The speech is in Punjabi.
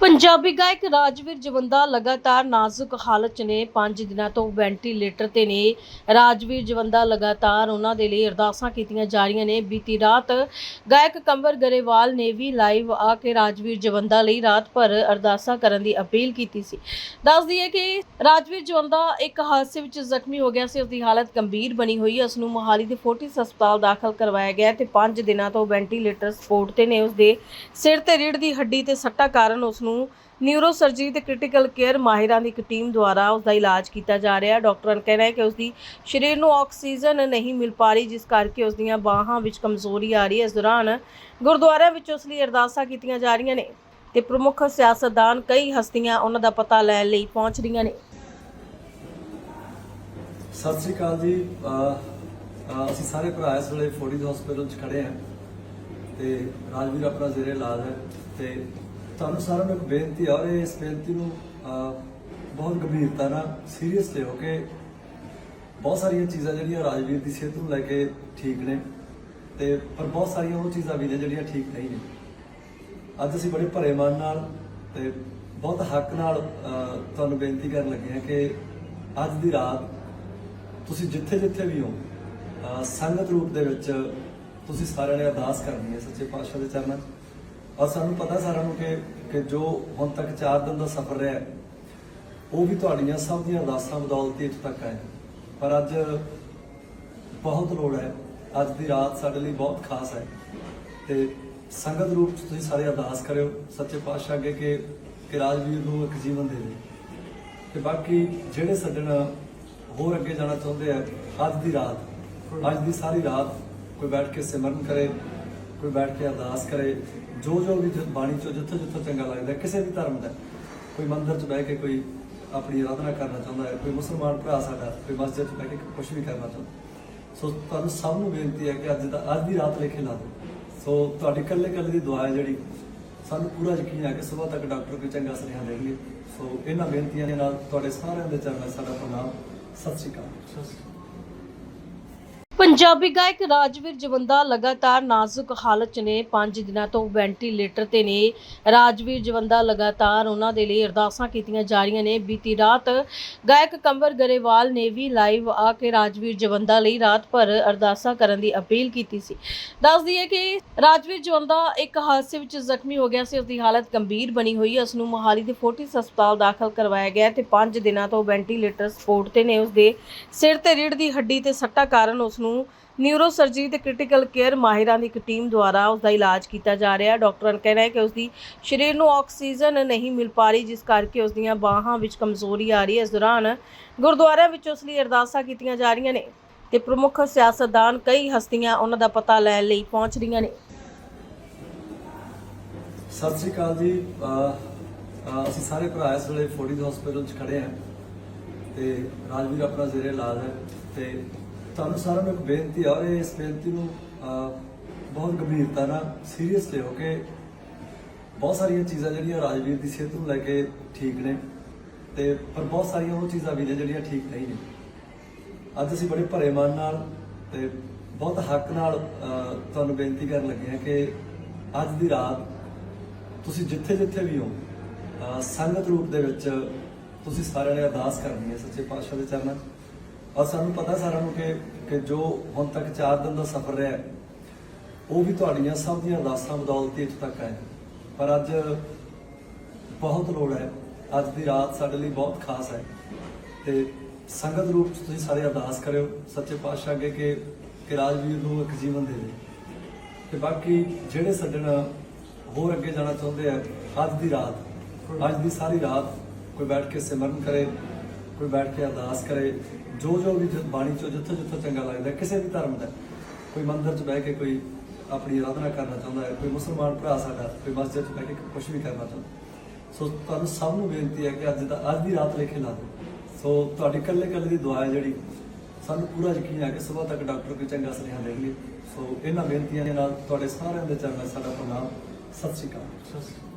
ਪੰਜਾਬੀ ਗਾਇਕ ਰਾਜਵੀਰ ਜਵੰਦਾ ਲਗਾਤਾਰ ਨਾਜ਼ੁਕ ਹਾਲਤ 'ਚ ਨੇ। 5 ਦਿਨਾਂ ਤੋਂ ਵੈਂਟੀਲੇਟਰ ਤੇ ਨੇ। ਰਾਜਵੀਰ ਜਵੰਦਾ ਲਗਾਤਾਰ ਉਹਨਾਂ ਦੇ ਲਈ ਅਰਦਾਸਾਂ ਕੀਤੀਆਂ ਜਾ ਰਹੀਆਂ ਨੇ। ਬੀਤੀ ਰਾਤ ਗਾਇਕ ਕੰਵਰ ਗਰੇਵਾਲ ਨੇ ਵੀ ਲਾਈਵ ਆ ਕੇ ਰਾਜਵੀਰ ਜਵੰਦਾ ਲਈ ਰਾਤ ਭਰ ਅਰਦਾਸਾਂ ਕਰਨ ਦੀ ਅਪੀਲ ਕੀਤੀ ਸੀ। ਦੱਸ ਦਈਏ ਕਿ ਰਾਜਵੀਰ ਜਵੰਦਾ ਇੱਕ ਹਾਦਸੇ ਵਿੱਚ ਜ਼ਖਮੀ ਹੋ ਗਿਆ ਸੀ। ਉਸ ਦੀ ਹਾਲਤ ਗੰਭੀਰ ਬਣੀ ਹੋਈ ਹੈ। ਉਸ ਨੂੰ ਮੋਹਾਲੀ ਦੇ ਫੋਰਟਿਸ ਹਸਪਤਾਲ ਦਾਖਲ ਕਰਵਾਇਆ ਗਿਆ ਤੇ 5 ਦਿਨਾਂ ਤੋਂ ਵੈਂਟੀਲੇਟਰ ਸਪੋਰਟ ਤੇ ਨੇ। ਉਸ ਦੇ ਸਿਰ ਤੇ ਰੀੜ ਦੀ ਹੱਡੀ ਤੇ ਸੱਟਾਂ ਕਾਰਨ ਉਸ ਨੂੰ ਨਿਊਰੋ ਸਰਜਰੀ ਤੇ ਕ੍ਰਿਟੀਕਲ ਕੇਅਰ ਮਾਹਿਰਾਂ ਦੀ ਇੱਕ ਟੀਮ ਦੁਆਰਾ ਉਸ ਦਾ ਇਲਾਜ ਕੀਤਾ ਜਾ ਰਿਹਾ ਹੈ। ਡਾਕਟਰਾਂ ਦਾ ਕਹਿਣਾ ਹੈ ਕਿ ਉਸ ਦੀ ਸਰੀਰ ਨੂੰ ਆਕਸੀਜਨ ਨਹੀਂ ਮਿਲ ਪਾ ਰਹੀ ਜਿਸ ਕਰਕੇ ਉਸ ਦੀਆਂ ਬਾਹਾਂ ਵਿੱਚ ਕਮਜ਼ੋਰੀ ਆ ਰਹੀ ਹੈ। ਇਸ ਦੌਰਾਨ ਗੁਰਦੁਆਰਿਆਂ ਵਿੱਚ ਉਸ ਲਈ ਅਰਦਾਸਾਂ ਕੀਤੀਆਂ ਜਾ ਰਹੀਆਂ ਨੇ ਤੇ ਪ੍ਰਮੁੱਖ ਸਿਆਸਤਦਾਨ ਕਈ ਹਸਤੀਆਂ ਉਹਨਾਂ ਦਾ ਪਤਾ ਲੈਣ ਲਈ ਪਹੁੰਚ ਰਹੀਆਂ ਨੇ। ਸਤਿ ਸ੍ਰੀ ਅਕਾਲ ਜੀ। ਅਹ, ਅਹ, ਅਸੀਂ ਸਾਰੇ ਭਰਾ ਇਸ ਵੇਲੇ ਫੋਰਟਿਸ ਹਸਪੀਟਲ 'ਚ ਖੜੇ ਹਾਂ ਤੇ ਰਾਜਵੀਰ ਆਪਣਾ ਜ਼ੇਰੇ ਇਲਾਜ ਹੈ ਤੇ ਤੁਹਾਨੂੰ ਸਾਰਿਆਂ ਨੂੰ ਇੱਕ ਬੇਨਤੀ ਆ ਔਰ ਇਸ ਬੇਨਤੀ ਨੂੰ ਬਹੁਤ ਗੰਭੀਰਤਾ ਨਾਲ ਸੀਰੀਅਸ ਲਿਓ ਕਿ ਬਹੁਤ ਸਾਰੀਆਂ ਚੀਜ਼ਾਂ ਜਿਹੜੀਆਂ ਰਾਜਵੀਰ ਦੀ ਸਿਹਤ ਨੂੰ ਲੈ ਕੇ ਠੀਕ ਨੇ ਤੇ ਪਰ ਬਹੁਤ ਸਾਰੀਆਂ ਉਹ ਚੀਜ਼ਾਂ ਵੀ ਨੇ ਜਿਹੜੀਆਂ ਠੀਕ ਨਹੀਂ ਨੇ। ਅੱਜ ਅਸੀਂ ਬੜੇ ਭਰੇ ਮਨ ਨਾਲ ਤੇ ਬਹੁਤ ਹੱਕ ਨਾਲ ਤੁਹਾਨੂੰ ਬੇਨਤੀ ਕਰਨ ਲੱਗੇ ਹਾਂ ਕਿ ਅੱਜ ਦੀ ਰਾਤ ਤੁਸੀਂ ਜਿੱਥੇ ਜਿੱਥੇ ਵੀ ਹੋ ਸੰਗਤ ਰੂਪ ਦੇ ਵਿੱਚ ਤੁਸੀਂ ਸਾਰਿਆਂ ਨੇ ਅਰਦਾਸ ਕਰਨੀ ਹੈ ਸੱਚੇ ਪਾਤਸ਼ਾਹ ਦੇ ਚਰਨਾਂ 'ਚ। ਔਰ ਸਾਨੂੰ ਪਤਾ ਸਾਰਿਆਂ ਨੂੰ ਕਿ ਕਿ ਜੋ ਹੁਣ ਤੱਕ 4 ਦਿਨ ਦਾ ਸਫ਼ਰ ਰਿਹਾ ਉਹ ਵੀ ਤੁਹਾਡੀਆਂ ਸਭ ਦੀਆਂ ਅਰਦਾਸਾਂ ਬਦੌਲਤ ਹੀ ਇੱਥੇ ਤੱਕ ਆਏ ਪਰ ਅੱਜ ਬਹੁਤ ਲੋੜ ਹੈ। ਅੱਜ ਦੀ ਰਾਤ ਸਾਡੇ ਲਈ ਬਹੁਤ ਖਾਸ ਹੈ। ਤੇ ਸੰਗਤ ਰੂਪ 'ਚ ਤੁਸੀਂ ਸਾਰੇ ਅਰਦਾਸ ਕਰਿਓ ਸੱਚੇ ਪਾਤਸ਼ਾਹ ਅੱਗੇ ਕਿ ਕਿ ਰਾਜਵੀਰ ਨੂੰ ਇੱਕ ਜੀਵਨ ਦੇ ਦੇ। ਤੇ ਬਾਕੀ ਜਿਹੜੇ ਸੱਜਣ ਹੋਰ ਅੱਗੇ ਜਾਣਾ ਚਾਹੁੰਦੇ ਆ, ਅੱਜ ਦੀ ਰਾਤ ਅੱਜ ਦੀ ਸਾਰੀ ਰਾਤ ਕੋਈ ਬੈਠ ਕੇ ਸਿਮਰਨ ਕਰੇ। ਕੋਈ ਬੈਠ ਕੇ ਅਰਦਾਸ ਕਰੇ, ਜੋ ਜੋ ਵੀ ਬਾਣੀ ਚੋਂ ਜਿੱਥੋਂ ਜਿੱਥੋਂ ਚੰਗਾ ਲੱਗਦਾ, ਕਿਸੇ ਵੀ ਧਰਮ ਦਾ। ਕੋਈ ਮੰਦਿਰ 'ਚ ਬਹਿ ਕੇ ਕੋਈ ਆਪਣੀ ਆਰਾਧਨਾ ਕਰਨਾ ਚਾਹੁੰਦਾ ਹੈ, ਕੋਈ ਮੁਸਲਮਾਨ ਭਰਾ ਸਾਡਾ, ਕੋਈ ਮਸਜਿਦ 'ਚ ਬਹਿ ਕੇ ਕੁਝ ਵੀ ਕਰਨਾ ਚਾਹੁੰਦਾ ਸੋ ਤੁਹਾਨੂੰ ਸਭ ਨੂੰ ਬੇਨਤੀ ਹੈ ਕਿ ਅੱਜ ਦਾ ਅੱਜ ਦੀ ਰਾਤ ਲਿਖੇ ਲਾ ਦਿਓ। ਸੋ ਤੁਹਾਡੀ ਕੱਲੇ ਕੱਲੇ ਦੀ ਦੁਆ ਹੈ ਜਿਹੜੀ, ਸਾਨੂੰ ਪੂਰਾ ਯਕੀਨ ਹੈ ਕਿ ਸਵੇਰ ਤੱਕ ਡਾਕਟਰ ਕੋਈ ਚੰਗਾ ਸੁਨੇਹਾ ਦੇਣਗੇ। ਸੋ ਇਹਨਾਂ ਬੇਨਤੀਆਂ ਦੇ ਨਾਲ ਤੁਹਾਡੇ ਸਾਰਿਆਂ ਦੇ ਚਰਨਾਂ ਸਾਡਾ ਪ੍ਰਣਾਮ। ਸਤਿ ਸ਼੍ਰੀ ਅਕਾਲ। ਪੰਜਾਬੀ ਗਾਇਕ ਰਾਜਵੀਰ ਜਵੰਦਾ ਲਗਾਤਾਰ ਨਾਜ਼ੁਕ ਹਾਲਤ 'ਚ ਨੇ। 5 ਦਿਨਾਂ ਤੋਂ ਵੈਂਟੀਲੇਟਰ ਤੇ ਨੇ। ਰਾਜਵੀਰ ਜਵੰਦਾ ਲਗਾਤਾਰ ਉਹਨਾਂ ਦੇ ਲਈ ਅਰਦਾਸਾਂ ਕੀਤੀਆਂ ਜਾ ਰਹੀਆਂ ਨੇ। ਬੀਤੀ ਰਾਤ ਗਾਇਕ ਕੰਵਰ ਗਰੇਵਾਲ ਨੇ ਵੀ ਲਾਈਵ ਆ ਕੇ ਰਾਜਵੀਰ ਜਵੰਦਾ ਲਈ ਰਾਤ ਭਰ ਅਰਦਾਸਾਂ ਕਰਨ ਦੀ ਅਪੀਲ ਕੀਤੀ ਸੀ। ਦੱਸ ਦਈਏ ਕਿ ਰਾਜਵੀਰ ਜਵੰਦਾ ਇੱਕ ਹਾਦਸੇ ਵਿੱਚ ਜ਼ਖਮੀ ਹੋ ਗਿਆ ਸੀ। ਉਸ ਦੀ ਹਾਲਤ ਗੰਭੀਰ ਬਣੀ ਹੋਈ ਹੈ। ਉਸ ਨੂੰ ਮੋਹਾਲੀ ਦੇ ਫੋਰਟਿਸ ਹਸਪਤਾਲ ਦਾਖਲ ਕਰਵਾਇਆ ਗਿਆ ਤੇ 5 ਦਿਨਾਂ ਤੋਂ ਵੈਂਟੀਲੇਟਰ ਸਪੋਰਟ ਤੇ ਨੇ। ਉਸ ਦੇ ਸਿਰ ਤੇ ਰੀੜ੍ਹ ਦੀ ਹੱਡੀ ਤੇ ਸੱਟਾਂ ਕਾਰਨ ਉਸ ਨੂੰ ਨਿਊਰੋ ਸਰਜਰੀ ਤੇ ਕ੍ਰਿਟੀਕਲ ਕੇਅਰ ਮਾਹਿਰਾਂ ਦੀ ਇੱਕ ਟੀਮ ਦੁਆਰਾ ਉਸ ਦਾ ਇਲਾਜ ਕੀਤਾ ਜਾ ਰਿਹਾ ਹੈ। ਡਾਕਟਰਾਂ ਦਾ ਕਹਿਣਾ ਹੈ ਕਿ ਉਸ ਦੀ ਸਰੀਰ ਨੂੰ ਆਕਸੀਜਨ ਨਹੀਂ ਮਿਲ ਪਾ ਰਹੀ ਜਿਸ ਕਰਕੇ ਉਸ ਦੀਆਂ ਬਾਹਾਂ ਵਿੱਚ ਕਮਜ਼ੋਰੀ ਆ ਰਹੀ ਹੈ। ਇਸ ਦੌਰਾਨ ਗੁਰਦੁਆਰਿਆਂ ਵਿੱਚ ਉਸ ਲਈ ਅਰਦਾਸਾਂ ਕੀਤੀਆਂ ਜਾ ਰਹੀਆਂ ਨੇ ਤੇ ਪ੍ਰਮੁੱਖ ਸਿਆਸਤਦਾਨ ਕਈ ਹਸਤੀਆਂ ਉਹਨਾਂ ਦਾ ਪਤਾ ਲੈਣ ਲਈ ਪਹੁੰਚ ਰਹੀਆਂ ਨੇ। ਸਤਿ ਸ਼੍ਰੀ ਅਕਾਲ ਜੀ। ਅਹ, ਅਹ, ਅਸੀਂ ਸਾਰੇ ਭਰਾ ਇਸ ਵੇਲੇ ਫੋਰਟਿਸ ਹਸਪੀਟਲ 'ਚ ਖੜੇ ਹਾਂ ਤੇ ਰਾਜਵੀਰ ਆਪਣਾ ਜ਼ੇਰੇ ਇਲਾਜ ਹੈ ਤੇ ਤੁਹਾਨੂੰ ਸਾਰਿਆਂ ਨੂੰ ਇੱਕ ਬੇਨਤੀ ਆ ਔਰ ਇਸ ਬੇਨਤੀ ਨੂੰ ਬਹੁਤ ਗੰਭੀਰਤਾ ਨਾਲ ਸੀਰੀਅਸ ਲਿਓ ਕਿ ਬਹੁਤ ਸਾਰੀਆਂ ਚੀਜ਼ਾਂ ਜਿਹੜੀਆਂ ਰਾਜਵੀਰ ਦੀ ਸਿਹਤ ਨੂੰ ਲੈ ਕੇ ਠੀਕ ਨੇ ਤੇ ਪਰ ਬਹੁਤ ਸਾਰੀਆਂ ਉਹ ਚੀਜ਼ਾਂ ਵੀ ਨੇ ਜਿਹੜੀਆਂ ਠੀਕ ਨਹੀਂ ਨੇ। ਅੱਜ ਅਸੀਂ ਬੜੇ ਭਰੇ ਮਨ ਨਾਲ ਤੇ ਬਹੁਤ ਹੱਕ ਨਾਲ ਤੁਹਾਨੂੰ ਬੇਨਤੀ ਕਰਨ ਲੱਗੇ ਹਾਂ ਕਿ ਅੱਜ ਦੀ ਰਾਤ ਤੁਸੀਂ ਜਿੱਥੇ ਜਿੱਥੇ ਵੀ ਹੋ ਸੰਗਤ ਰੂਪ ਦੇ ਵਿੱਚ ਤੁਸੀਂ ਸਾਰਿਆਂ ਨੇ ਅਰਦਾਸ ਕਰਨੀ ਹੈ ਸੱਚੇ ਪਾਤਸ਼ਾਹ ਦੇ ਚਰਨਾਂ 'ਚ। ਔਰ ਸਾਨੂੰ ਪਤਾ ਸਾਰਿਆਂ ਨੂੰ ਕਿ ਕਿ ਜੋ ਹੁਣ ਤੱਕ 4 ਦਿਨ ਦਾ ਸਫ਼ਰ ਰਿਹਾ ਉਹ ਵੀ ਤੁਹਾਡੀਆਂ ਸਭ ਦੀਆਂ ਅਰਦਾਸਾਂ ਬਦੌਲਤ ਹੀ ਇੱਥੇ ਤੱਕ ਆਏ ਪਰ ਅੱਜ ਬਹੁਤ ਲੋੜ ਹੈ। ਅੱਜ ਦੀ ਰਾਤ ਸਾਡੇ ਲਈ ਬਹੁਤ ਖਾਸ ਹੈ। ਤੇ ਸੰਗਤ ਰੂਪ 'ਚ ਤੁਸੀਂ ਸਾਰੇ ਅਰਦਾਸ ਕਰਿਓ ਸੱਚੇ ਪਾਤਸ਼ਾਹ ਅੱਗੇ ਕਿ ਕਿ ਰਾਜਵੀਰ ਨੂੰ ਇੱਕ ਜੀਵਨ ਦੇਵੇ ਦੇ। ਤੇ ਬਾਕੀ ਜਿਹੜੇ ਸੱਜਣ ਹੋਰ ਅੱਗੇ ਜਾਣਾ ਚਾਹੁੰਦੇ ਆ, ਅੱਜ ਦੀ ਰਾਤ, ਅੱਜ ਦੀ ਸਾਰੀ ਰਾਤ ਕੋਈ ਬੈਠ ਕੇ ਸਿਮਰਨ ਕਰੇ ਕੋਈ ਬੈਠ ਕੇ ਅਰਦਾਸ ਕਰੇ, ਜੋ ਜੋ ਵੀ ਬਾਣੀ ਚੋਂ ਜਿੱਥੋਂ ਜਿੱਥੋਂ ਚੰਗਾ ਲੱਗਦਾ, ਕਿਸੇ ਵੀ ਧਰਮ ਦਾ। ਕੋਈ ਮੰਦਿਰ 'ਚ ਬਹਿ ਕੇ ਕੋਈ ਆਪਣੀ ਆਰਾਧਨਾ ਕਰਨਾ ਚਾਹੁੰਦਾ ਹੈ, ਕੋਈ ਮੁਸਲਮਾਨ ਭਰਾ ਸਾਡਾ, ਕੋਈ ਮਸਜਿਦ 'ਚ ਬਹਿ ਕੇ ਕੁਝ ਵੀ ਕਰਨਾ ਚਾਹੁੰਦਾ ਸੋ ਤੁਹਾਨੂੰ ਸਭ ਨੂੰ ਬੇਨਤੀ ਹੈ ਕਿ ਅੱਜ ਦਾ ਅੱਜ ਦੀ ਰਾਤ ਲੇਖੇ ਲਾ ਦਿਓ। ਸੋ ਤੁਹਾਡੀ ਕੱਲੇ ਕੱਲੇ ਦੀ ਦੁਆ ਹੈ ਜਿਹੜੀ, ਸਾਨੂੰ ਪੂਰਾ ਯਕੀਨ ਹੈ ਕਿ ਸਵੇਰ ਤੱਕ ਡਾਕਟਰ ਕੋਈ ਚੰਗਾ ਸੁਨੇਹਾ ਦੇਣਗੇ। ਸੋ ਇਹਨਾਂ ਬੇਨਤੀਆਂ ਦੇ ਨਾਲ ਤੁਹਾਡੇ ਸਾਰਿਆਂ ਦੇ ਚਰਨਾਂ 'ਚ ਸਾਡਾ ਪ੍ਰਣਾਮ। ਸਤਿ ਸ਼੍ਰੀ ਅਕਾਲ। ਸਤਿ ਸ਼੍ਰੀ ਅਕਾਲ।